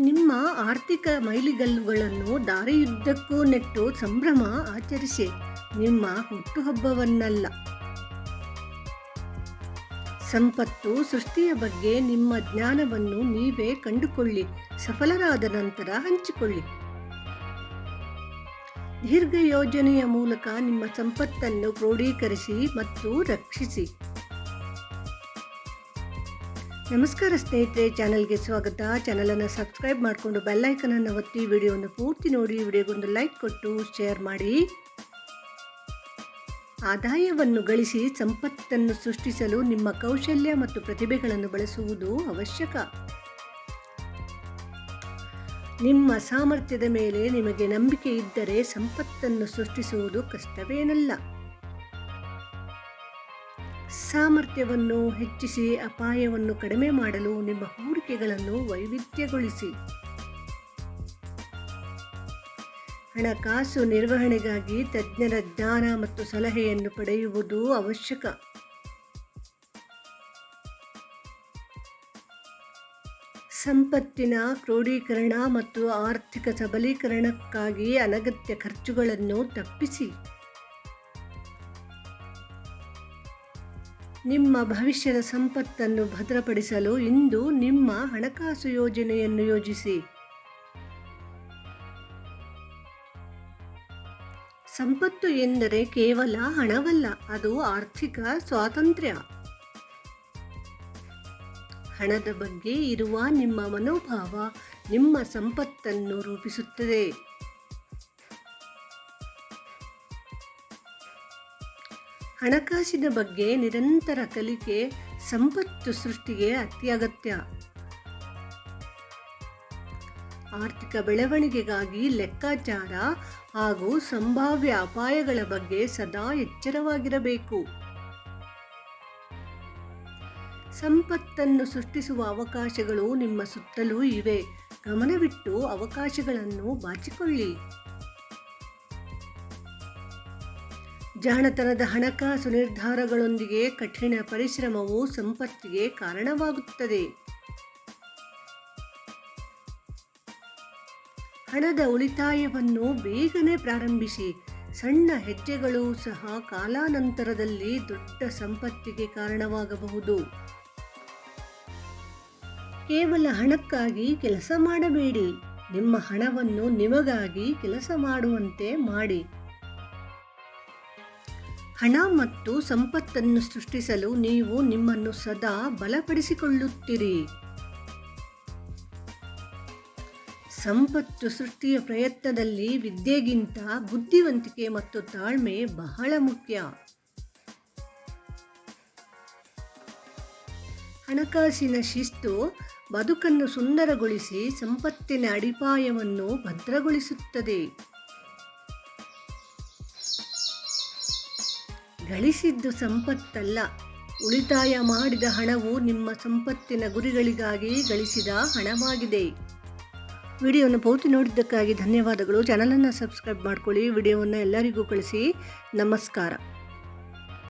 ನಿಮ್ಮ ಆರ್ಥಿಕ ಮೈಲಿಗಲ್ಲುಗಳನ್ನು ದಾರಿಯುದ್ದಕ್ಕೂ ನೆಟ್ಟು ಸಂಭ್ರಮ ಆಚರಿಸಿ. ನಿಮ್ಮ ಹುಟ್ಟುಹಬ್ಬವನ್ನಲ್ಲ. ಸಂಪತ್ತು ಸೃಷ್ಟಿಯ ಬಗ್ಗೆ ನಿಮ್ಮ ಜ್ಞಾನವನ್ನು ನೀವೇ ಕಂಡುಕೊಳ್ಳಿ. ಸಫಲರಾದ ನಂತರ ಹಂಚಿಕೊಳ್ಳಿ. ದೀರ್ಘ ಯೋಜನೆಯ ಮೂಲಕ ನಿಮ್ಮ ಸಂಪತ್ತನ್ನು ಕ್ರೋಢೀಕರಿಸಿ ಮತ್ತು ರಕ್ಷಿಸಿ. ನಮಸ್ಕಾರ ಸ್ನೇಹಿತರೆ, ಚಾನಲ್ಗೆ ಸ್ವಾಗತ. ಚಾನಲನ್ನು ಸಬ್ಸ್ಕ್ರೈಬ್ ಮಾಡಿಕೊಂಡು ಬೆಲ್ಲೈಕನನ್ನು ಒತ್ತಿ ವಿಡಿಯೋವನ್ನು ಪೂರ್ತಿ ನೋಡಿ ವಿಡಿಯೋಗೊಂದು ಲೈಕ್ ಕೊಟ್ಟು ಶೇರ್ ಮಾಡಿ. ಆದಾಯವನ್ನು ಗಳಿಸಿ ಸಂಪತ್ತನ್ನು ಸೃಷ್ಟಿಸಲು ನಿಮ್ಮ ಕೌಶಲ್ಯ ಮತ್ತು ಪ್ರತಿಭೆಗಳನ್ನು ಬಳಸುವುದು ಅವಶ್ಯಕ. ನಿಮ್ಮ ಸಾಮರ್ಥ್ಯದ ಮೇಲೆ ನಿಮಗೆ ನಂಬಿಕೆ ಇದ್ದರೆ ಸಂಪತ್ತನ್ನು ಸೃಷ್ಟಿಸುವುದು ಕಷ್ಟವೇನಲ್ಲ. ಸಾಮರ್ಥ್ಯವನ್ನು ಹೆಚ್ಚಿಸಿ ಅಪಾಯವನ್ನು ಕಡಿಮೆ ಮಾಡಲು ನಿಮ್ಮ ಹೂಡಿಕೆಗಳನ್ನು ವೈವಿಧ್ಯಗೊಳಿಸಿ. ಹಣಕಾಸು ನಿರ್ವಹಣೆಗಾಗಿ ತಜ್ಞರ ಜ್ಞಾನ ಮತ್ತು ಸಲಹೆಯನ್ನು ಪಡೆಯುವುದು ಅವಶ್ಯಕ. ಸಂಪತ್ತಿನ ಕ್ರೋಢೀಕರಣ ಮತ್ತು ಆರ್ಥಿಕ ಸಬಲೀಕರಣಕ್ಕಾಗಿ ಅನಗತ್ಯ ಖರ್ಚುಗಳನ್ನು ತಪ್ಪಿಸಿ. ನಿಮ್ಮ ಭವಿಷ್ಯದ ಸಂಪತ್ತನ್ನು ಭದ್ರಪಡಿಸಲು ಇಂದು ನಿಮ್ಮ ಹಣಕಾಸು ಯೋಜನೆಯನ್ನು ಯೋಜಿಸಿ. ಸಂಪತ್ತು ಎಂದರೆ ಕೇವಲ ಹಣವಲ್ಲ, ಅದು ಆರ್ಥಿಕ ಸ್ವಾತಂತ್ರ್ಯ. ಹಣದ ಬಗ್ಗೆ ಇರುವ ನಿಮ್ಮ ಮನೋಭಾವ ನಿಮ್ಮ ಸಂಪತ್ತನ್ನು ರೂಪಿಸುತ್ತದೆ. ಹಣಕಾಸಿನ ಬಗ್ಗೆ ನಿರಂತರ ಕಲಿಕೆ ಸಂಪತ್ತು ಸೃಷ್ಟಿಗೆ ಅತ್ಯಗತ್ಯ. ಆರ್ಥಿಕ ಬೆಳವಣಿಗೆಗಾಗಿ ಲೆಕ್ಕಾಚಾರ ಹಾಗೂ ಸಂಭಾವ್ಯ ಅಪಾಯಗಳ ಬಗ್ಗೆ ಸದಾ ಎಚ್ಚರವಾಗಿರಬೇಕು. ಸಂಪತ್ತನ್ನು ಸೃಷ್ಟಿಸುವ ಅವಕಾಶಗಳು ನಿಮ್ಮ ಸುತ್ತಲೂ ಇವೆ. ಗಮನವಿಟ್ಟು ಅವಕಾಶಗಳನ್ನು ಬಾಚಿಕೊಳ್ಳಿ. ಜಾಣತನದ ಹಣಕಾಸು ನಿರ್ಧಾರಗಳೊಂದಿಗೆ ಕಠಿಣ ಪರಿಶ್ರಮವು ಸಂಪತ್ತಿಗೆ ಕಾರಣವಾಗುತ್ತದೆ. ಹಣದ ಉಳಿತಾಯವನ್ನು ಬೇಗನೆ ಪ್ರಾರಂಭಿಸಿ, ಸಣ್ಣ ಹೆಜ್ಜೆಗಳು ಸಹ ಕಾಲಾನಂತರದಲ್ಲಿ ದೊಡ್ಡ ಸಂಪತ್ತಿಗೆ ಕಾರಣವಾಗಬಹುದು. ಕೇವಲ ಹಣಕ್ಕಾಗಿ ಕೆಲಸ ಮಾಡಬೇಡಿ, ನಿಮ್ಮ ಹಣವನ್ನು ನಿಮಗಾಗಿ ಕೆಲಸ ಮಾಡುವಂತೆ ಮಾಡಿ. ಹಣ ಮತ್ತು ಸಂಪತ್ತನ್ನು ಸೃಷ್ಟಿಸಲು ನೀವು ನಿಮ್ಮನ್ನು ಸದಾ ಬಲಪಡಿಸಿಕೊಳ್ಳುತ್ತೀರಿ. ಸಂಪತ್ತು ಸೃಷ್ಟಿಯ ಪ್ರಯತ್ನದಲ್ಲಿ ವಿದ್ಯೆಗಿಂತ ಬುದ್ಧಿವಂತಿಕೆ ಮತ್ತು ತಾಳ್ಮೆ ಬಹಳ ಮುಖ್ಯ. ಹಣಕಾಸಿನ ಶಿಸ್ತು ಬದುಕನ್ನು ಸುಂದರಗೊಳಿಸಿ ಸಂಪತ್ತಿನ ಅಡಿಪಾಯವನ್ನು ಭದ್ರಗೊಳಿಸುತ್ತದೆ. ಗಳಿಸಿದ್ದು ಸಂಪತ್ತಲ್ಲ. ಉಳಿತಾಯ ಮಾಡಿದ ಹಣವು ನಿಮ್ಮ ಸಂಪತ್ತಿನ ಗುರಿಗಳಿಗಾಗಿ ಗಳಿಸಿದ ಹಣವಾಗಿದೆ. ವಿಡಿಯೋವನ್ನು ಪೂರ್ತಿ ನೋಡಿದ್ದಕ್ಕಾಗಿ ಧನ್ಯವಾದಗಳು. ಚಾನಲನ್ನು ಸಬ್ಸ್ಕ್ರೈಬ್ ಮಾಡ್ಕೊಳ್ಳಿ. ವಿಡಿಯೋವನ್ನು ಎಲ್ಲರಿಗೂ ಕಳಿಸಿ. ನಮಸ್ಕಾರ.